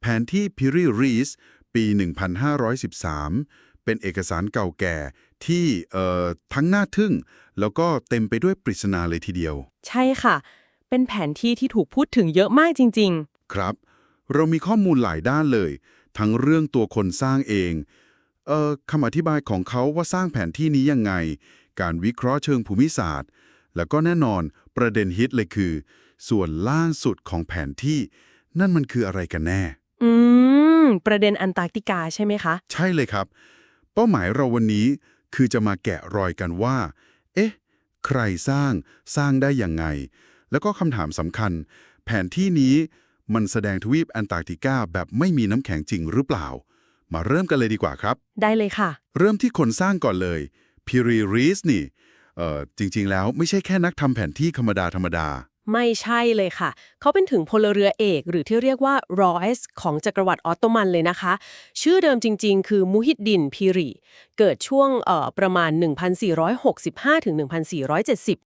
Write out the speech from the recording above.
แผนที่พิริรีสปี 1513 เป็นเอกสารเก่าแก่ที่เอ่อทั้งน่าทึ่ง แล้วก็เต็มไปด้วยปริศนาเลยทีเดียว ใช่ค่ะ เป็นแผนที่ที่ถูกพูดถึงเยอะมากจริงครับ เรามีข้อมูลหลายด้านเลย ทั้งเรื่องตัวคนสร้างเองเอ่อคำอธิบายของเขาว่าสร้างแผนที่นี้ยังไง การวิเคราะห์เชิงภูมิศาสตร์ แล้วก็แน่นอนประเด็นฮิตเลยคือ ส่วนล่างสุดของแผนที่ นั่นมันคืออะไรกันแน่ๆอืม ประเด็นอันตาร์กติกาใช่ไหมคะ ใช่เลยครับ เป้าหมายเราวันนี้คือจะมาแกะรอยกันว่า เอ๊ะ ใครสร้างสร้างได้ยังไง แล้วก็คำถามสำคัญ แผนที่นี้มันแสดงทวีปแอนตาร์กติกาแบบไม่มีน้ำแข็งจริงหรือเปล่า มาเริ่มกันเลยดีกว่าครับ ได้เลยค่ะ เริ่มที่คนสร้างก่อนเลยพิรีรีสนี่เอ่อจริงๆแล้วไม่ใช่แค่นักทำแผนที่ธรรมดาธรรมดา ไม่ใช่เลยค่ะ เขาเป็นถึงพลเรือเอก หรือที่เรียกว่ารอสของจักรวรรดิออตโตมันเลยนะคะ ชื่อเดิมจริงๆ คือมูฮิดดินพีรี เกิดช่วงประมาณ 1465-1470